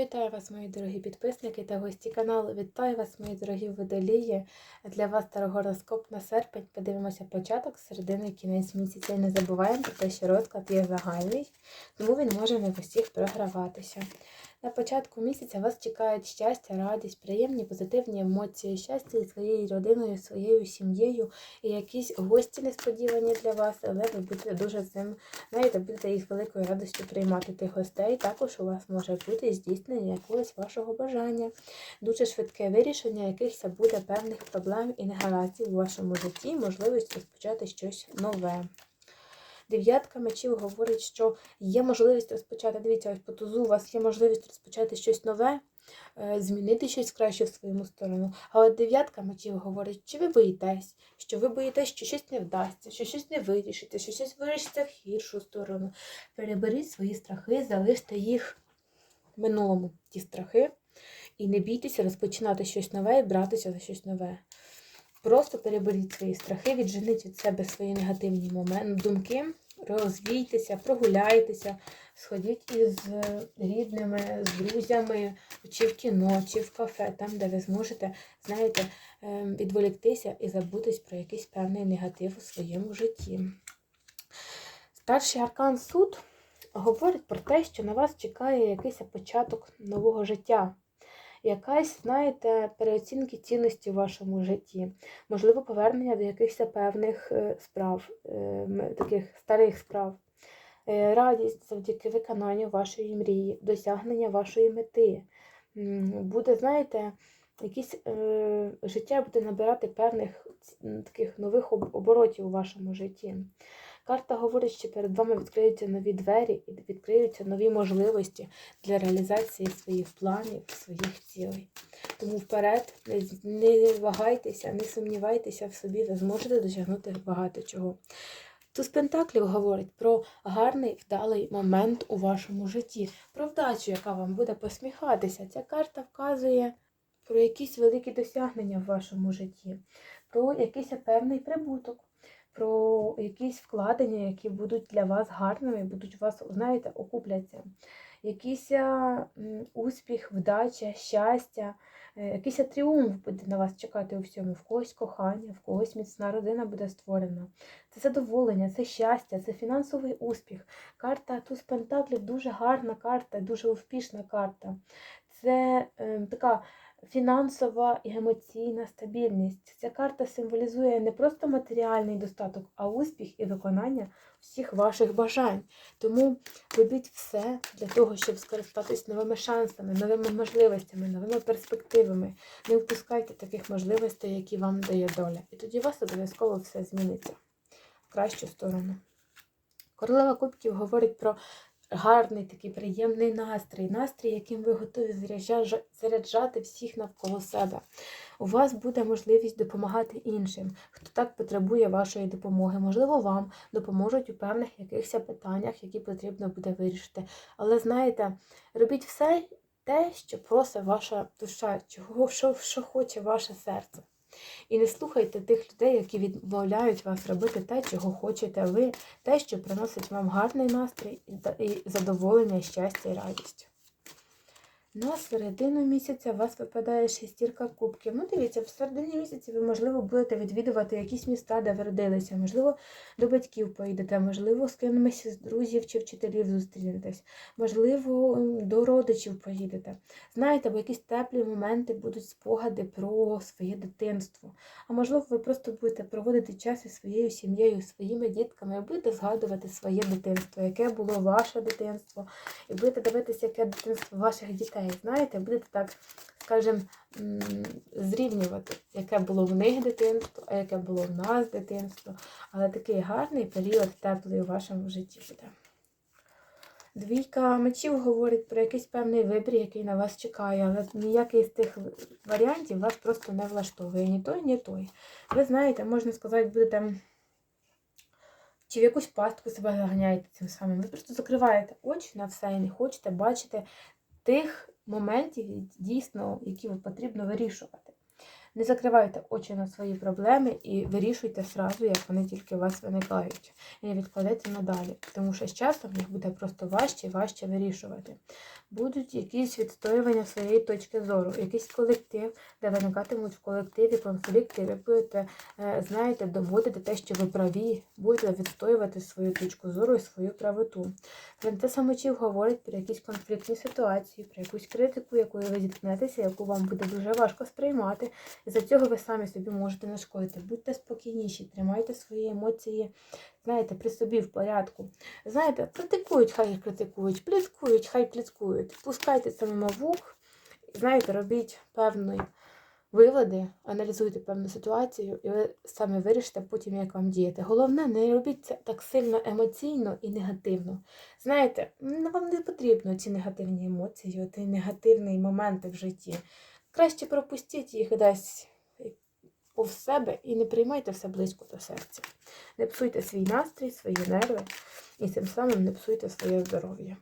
Вітаю вас, мої дорогі підписники та гості каналу. Вітаю вас, мої дорогі водолії. Для вас старогороскоп на серпень. Подивимося початок, середини кінець місяця. І не забуваємо про те, що розклад є загальний, тому він може не в усіх програватися. На початку місяця вас чекають щастя, радість, приємні позитивні емоції, щастя із своєю родиною, своєю сім'єю і якісь гості несподівані для вас, але ви будете дуже цим, знаєте, будете їх великою радістю приймати тих гостей. Також у вас може бути здійснення якогось вашого бажання, дуже швидке вирішення якихось буде певних проблем і негараздів у вашому житті, можливість розпочати щось нове. Дев'ятка мечів говорить, що є можливість розпочати. Дивіться, ось по тузу у вас є можливість розпочати щось нове, е, змінити щось краще в своєму сторону. А от дев'ятка мечів говорить, чи ви боїтесь, що ви боїтесь, що щось не вдасться, що щось не вирішиться, що щось вирішиться в гіршу сторону. Переберіть свої страхи, залиште їх в минулому, ті страхи, і не бійтеся розпочинати щось нове і братися за щось нове. Просто переберіть свої страхи, відженіть від себе свої негативні моменти, думки, розвійтеся, прогуляйтеся, сходіть із рідними, з друзями, чи в кіно, чи в кафе, там, де ви зможете, знаєте, ем, відволіктися і забутись про якийсь певний негатив у своєму житті. Старший аркан суд говорить про те, що на вас чекає якийсь початок нового життя якась, знаєте, переоцінки цінності в вашому житті, можливо, повернення до якихось певних е, справ, е, таких старих справ, е, радість завдяки виконанню вашої мрії, досягнення вашої мети. Буде, знаєте, якісь життя буде набирати певних таких нових оборотів у вашому житті. Карта говорить, що перед вами відкриються нові двері і відкриються нові можливості для реалізації своїх планів, своїх цілей. Тому вперед, не вагайтеся, не сумнівайтеся в собі, ви зможете досягнути багато чого. Туз Пентаклів говорить про гарний вдалий момент у вашому житті, про вдачу, яка вам буде посміхатися. Ця карта вказує про якісь великі досягнення в вашому житті, про якийсь певний прибуток про якісь вкладення, які будуть для вас гарними, будуть вас, знаєте, окупляться. Якийсь успіх, вдача, щастя, е, якийсь тріумф буде на вас чекати у всьому, в когось кохання, в когось міцна родина буде створена. Це задоволення, це щастя, це фінансовий успіх. Карта Туз Пентаклів дуже гарна карта, дуже успішна карта. Це е, така фінансова і емоційна стабільність. Ця карта символізує не просто матеріальний достаток, а успіх і виконання всіх ваших бажань. Тому робіть все для того, щоб скористатись новими шансами, новими можливостями, новими перспективами. Не впускайте таких можливостей, які вам дає доля. І тоді у вас обов'язково все зміниться в кращу сторону. Королева Кубків говорить про гарний такий приємний настрій, настрій, яким ви готові заряджати всіх навколо себе. У вас буде можливість допомагати іншим, хто так потребує вашої допомоги. Можливо, вам допоможуть у певних якихось питаннях, які потрібно буде вирішити. Але знаєте, робіть все те, що просить ваша душа, чого, що, що хоче ваше серце. І не слухайте тих людей, які відмовляють вас робити те, чого хочете ви, те, що приносить вам гарний настрій і задоволення, щастя і радість. На середину місяця у вас випадає шестірка кубків. Ну, дивіться, в середині місяця ви, можливо, будете відвідувати якісь міста, де ви родилися, можливо, до батьків поїдете, можливо, з кимось з друзів чи вчителів зустрінетесь, можливо, до родичів поїдете. Знаєте, бо якісь теплі моменти будуть спогади про своє дитинство. А можливо, ви просто будете проводити час із своєю сім'єю, своїми дітками, і будете згадувати своє дитинство, яке було ваше дитинство, і будете дивитися, яке дитинство ваших дітей дітей, знаєте, будете так, скажімо, зрівнювати, яке було в них дитинство, а яке було в нас дитинство. Але такий гарний період теплий у вашому житті буде. Двійка мечів говорить про якийсь певний вибір, який на вас чекає, але ніякий з тих варіантів вас просто не влаштовує. Ні той, ні той. Ви знаєте, можна сказати, будете. Чи в якусь пастку себе заганяєте цим самим. Ви просто закриваєте очі на все і не хочете бачити тих моментів, дійсно, які потрібно вирішувати. Не закривайте очі на свої проблеми і вирішуйте сразу, як вони тільки у вас виникають. І не відкладайте надалі, тому що з часом їх буде просто важче і важче вирішувати. Будуть якісь відстоювання своєї точки зору, якийсь колектив, де виникатимуть в колективі конфлікти, ви будете, е, знаєте, доводити те, що ви праві, будете відстоювати свою точку зору і свою правоту. Принцеса мечів говорить про якісь конфліктні ситуації, про якусь критику, якою ви зіткнетеся, яку вам буде дуже важко сприймати. За цього ви самі собі можете нашкодити. Будьте спокійніші, тримайте свої емоції, знаєте, при собі в порядку. Знаєте, критикують, хай їх критикують, пліткують, хай пліткують. Пускайте вух, знаєте, робіть певні виводи, аналізуйте певну ситуацію, і ви самі вирішите потім, як вам діяти. Головне, не робіть це так сильно емоційно і негативно. Знаєте, вам не потрібно ці негативні емоції, ті негативні моменти в житті. Краще пропустіть їх десь повз себе і не приймайте все близько до серця. Не псуйте свій настрій, свої нерви і тим самим не псуйте своє здоров'я.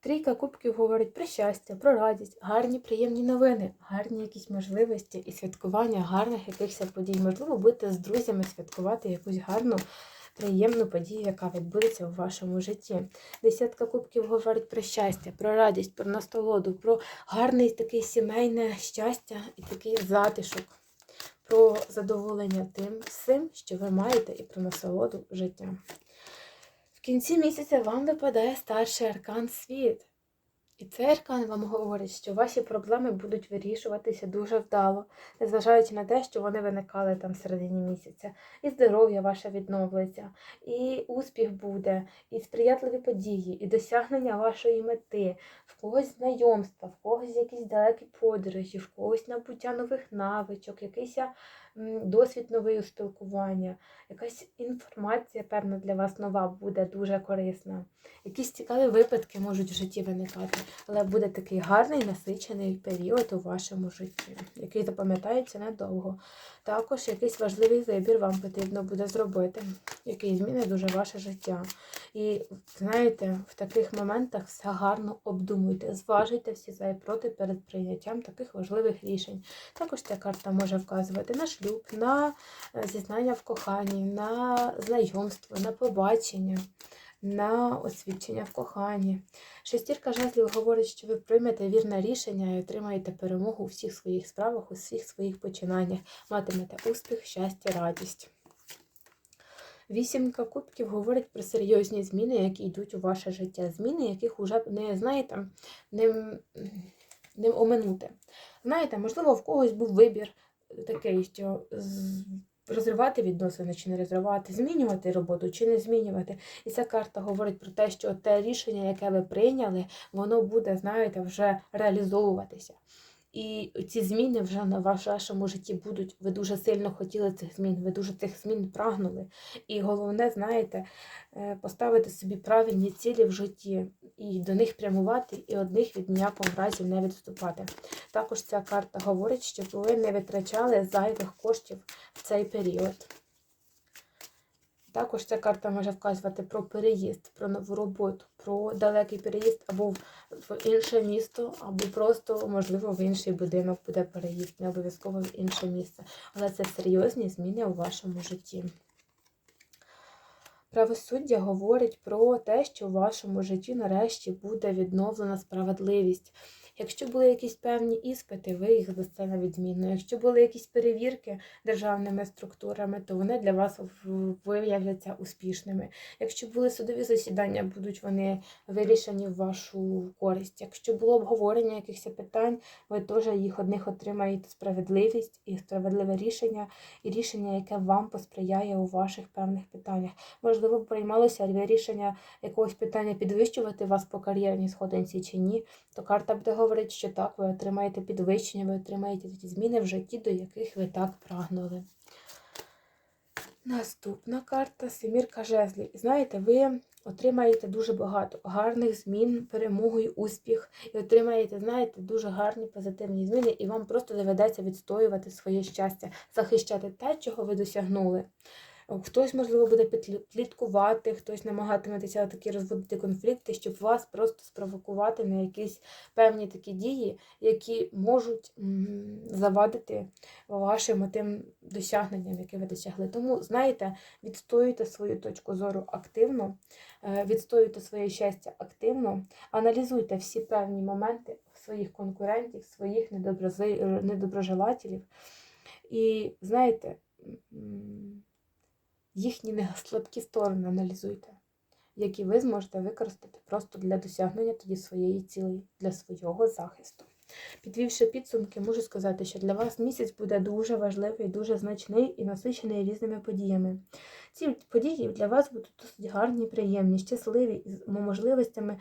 Трійка кубків говорить про щастя, про радість, гарні, приємні новини, гарні якісь можливості і святкування гарних якихось подій. Можливо, будете з друзями святкувати якусь гарну, приємну подію, яка відбудеться у вашому житті. Десятка кубків говорить про щастя, про радість, про насолоду, про гарне такий сімейне щастя і такий затишок, про задоволення тим всім, що ви маєте, і про насолоду життя. В кінці місяця вам випадає старший аркан світ. І цей вам говорить, що ваші проблеми будуть вирішуватися дуже вдало, незважаючи на те, що вони виникали там в середині місяця. І здоров'я ваше відновиться, і успіх буде, і сприятливі події, і досягнення вашої мети, в когось знайомства, в когось якісь далекі подорожі, в когось набуття нових навичок, якийсь досвід новий у спілкування, якась інформація, певна, для вас нова буде дуже корисна. Якісь цікаві випадки можуть в житті виникати, але буде такий гарний насичений період у вашому житті, який запам'ятається надовго. Також якийсь важливий вибір вам потрібно буде зробити, який змінить дуже ваше життя. І знаєте, в таких моментах все гарно обдумуйте, зважуйте всі за і проти перед прийняттям таких важливих рішень. Також ця карта може вказувати на шлюб, на е, зізнання в коханні, на знайомство, на побачення на освідчення в коханні. Шестірка жезлів говорить, що ви приймете вірне рішення і отримаєте перемогу у всіх своїх справах, у всіх своїх починаннях, матимете успіх, щастя, радість. Вісімка кубків говорить про серйозні зміни, які йдуть у ваше життя. Зміни, яких уже не знаєте, не, не оминути. Знаєте, можливо, в когось був вибір такий, що розривати відносини чи не розривати, змінювати роботу чи не змінювати. І ця карта говорить про те, що те рішення, яке ви прийняли, воно буде, знаєте, вже реалізовуватися. І ці зміни вже на вашому житті будуть. Ви дуже сильно хотіли цих змін, ви дуже цих змін прагнули. І головне, знаєте, е, поставити собі правильні цілі в житті і до них прямувати, і одних від ніякого разів не відступати. Також ця карта говорить, що ви не витрачали зайвих коштів в цей період. Також ця карта може вказувати про переїзд, про нову роботу, про далекий переїзд або в інше місто, або просто, можливо, в інший будинок буде переїзд, не обов'язково в інше місце. Але це серйозні зміни у вашому житті. Правосуддя говорить про те, що в вашому житті нарешті буде відновлена справедливість. Якщо були якісь певні іспити, ви їх здасте на відмінно. Якщо були якісь перевірки державними структурами, то вони для вас виявляться успішними. Якщо були судові засідання, будуть вони вирішені в вашу користь. Якщо було обговорення якихось питань, ви теж їх одних отримаєте справедливість і справедливе рішення, і рішення, яке вам посприяє у ваших певних питаннях. Можливо, приймалося рішення якогось питання підвищувати вас по кар'єрній сходинці чи ні, то карта буде говорить, що так, ви отримаєте підвищення, ви отримаєте ті зміни в житті, до яких ви так прагнули. Наступна карта Семірка жезлів. Знаєте, ви отримаєте дуже багато гарних змін, перемогу і успіх. І отримаєте, знаєте, дуже гарні позитивні зміни, і вам просто доведеться відстоювати своє щастя, захищати те, чого ви досягнули. Хтось, можливо, буде підлі- пліткувати, хтось намагатиметься такі розводити конфлікти, щоб вас просто спровокувати на якісь певні такі дії, які можуть завадити вашим тим досягненням, яке ви досягли. Тому, знаєте, відстоюйте свою точку зору активно, е, відстоюйте своє щастя активно, аналізуйте всі певні моменти своїх конкурентів, своїх недоброжелателів. І знаєте, їхні слабкі сторони аналізуйте, які ви зможете використати просто для досягнення тоді своєї цілі, для свого захисту. Підвівши підсумки, можу сказати, що для вас місяць буде дуже важливий, дуже значний і насичений різними подіями. Ці події для вас будуть досить гарні, приємні, щасливі, з можливостями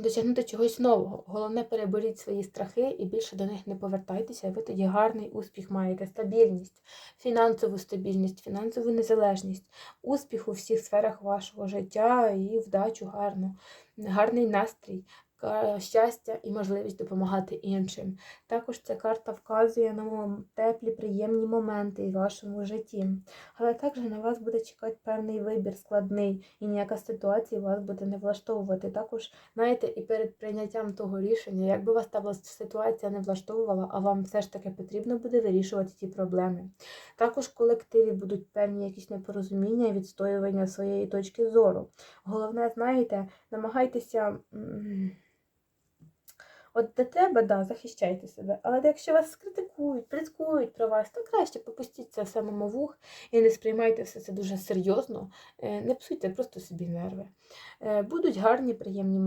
досягнути чогось нового. Головне, переберіть свої страхи і більше до них не повертайтеся, і ви тоді гарний успіх маєте, стабільність, фінансову стабільність, фінансову незалежність, успіх у всіх сферах вашого життя і вдачу гарну, гарний настрій. Ка- Щастя і можливість допомагати іншим. Також ця карта вказує на теплі, приємні моменти в вашому житті. Але також на вас буде чекати певний вибір складний, і ніяка ситуація вас буде не влаштовувати. Також знаєте, і перед прийняттям того рішення, якби вас та ситуація не влаштовувала, а вам все ж таки потрібно буде вирішувати ті проблеми. Також в колективі будуть певні якісь непорозуміння і відстоювання своєї точки зору. Головне, знаєте, намагайтеся. От до тебе, да, захищайте себе. Але якщо вас критикують, пліткують про вас, то краще попустіть це самому вух і не сприймайте все це дуже серйозно. Е, Не псуйте просто собі нерви. Е, Будуть гарні, приємні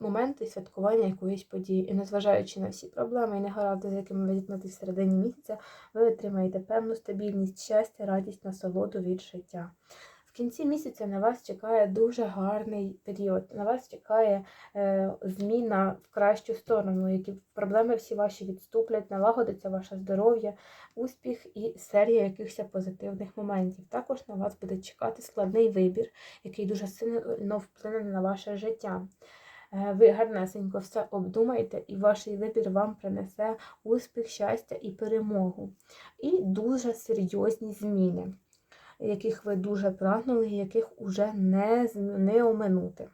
моменти святкування якоїсь події. І незважаючи на всі проблеми і негаразди, з якими ви зіткнетесь в середині місяця, ви отримаєте певну стабільність, щастя, радість, насолоду від життя. В кінці місяця на вас чекає дуже гарний період. На вас чекає е, зміна в кращу сторону, які проблеми всі ваші відступлять, налагодиться ваше здоров'я, успіх і серія якихось позитивних моментів. Також на вас буде чекати складний вибір, який дуже сильно вплине на ваше життя. Е, Ви гарнесенько все обдумаєте, і ваш вибір вам принесе успіх, щастя і перемогу. І дуже серйозні зміни яких ви дуже прагнули, яких уже не, не оминути.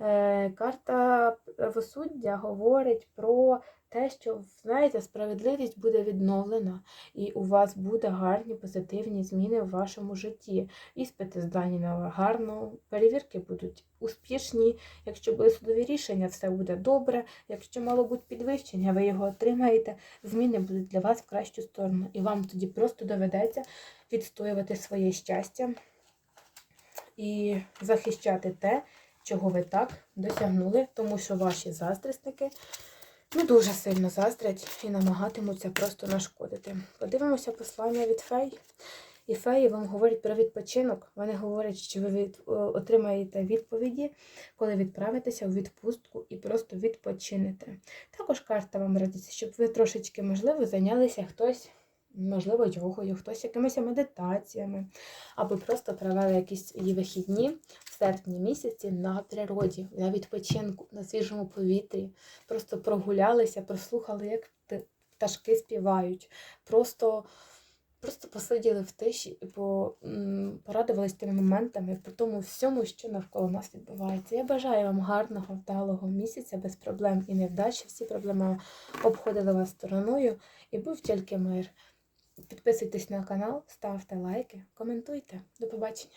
Е, Карта правосуддя говорить про те, що, знаєте, справедливість буде відновлена, і у вас буде гарні позитивні зміни в вашому житті. Іспити здані на гарно, перевірки будуть успішні. Якщо були судові рішення, все буде добре. Якщо мало бути підвищення, ви його отримаєте. Зміни будуть для вас в кращу сторону. І вам тоді просто доведеться відстоювати своє щастя і захищати те, чого ви так досягнули, тому що ваші заздрісники ну, дуже сильно заздрять і намагатимуться просто нашкодити. Подивимося послання від фей. І феї вам говорять про відпочинок. Вони говорять, що ви від, отримаєте відповіді, коли відправитеся у відпустку і просто відпочинете. Також карта вам радиться, щоб ви трошечки, можливо, зайнялися хтось, можливо, йогою, хтось якимись медитаціями, або просто провели якісь її вихідні серпні місяці на природі, на відпочинку, на свіжому повітрі. Просто прогулялися, прослухали, як пташки співають. Просто Просто посиділи в тиші і по, м, порадувались тими моментами по тому всьому, що навколо нас відбувається. Я бажаю вам гарного, вдалого місяця без проблем і невдач. Всі проблеми обходили вас стороною і був тільки мир. Підписуйтесь на канал, ставте лайки, коментуйте. До побачення.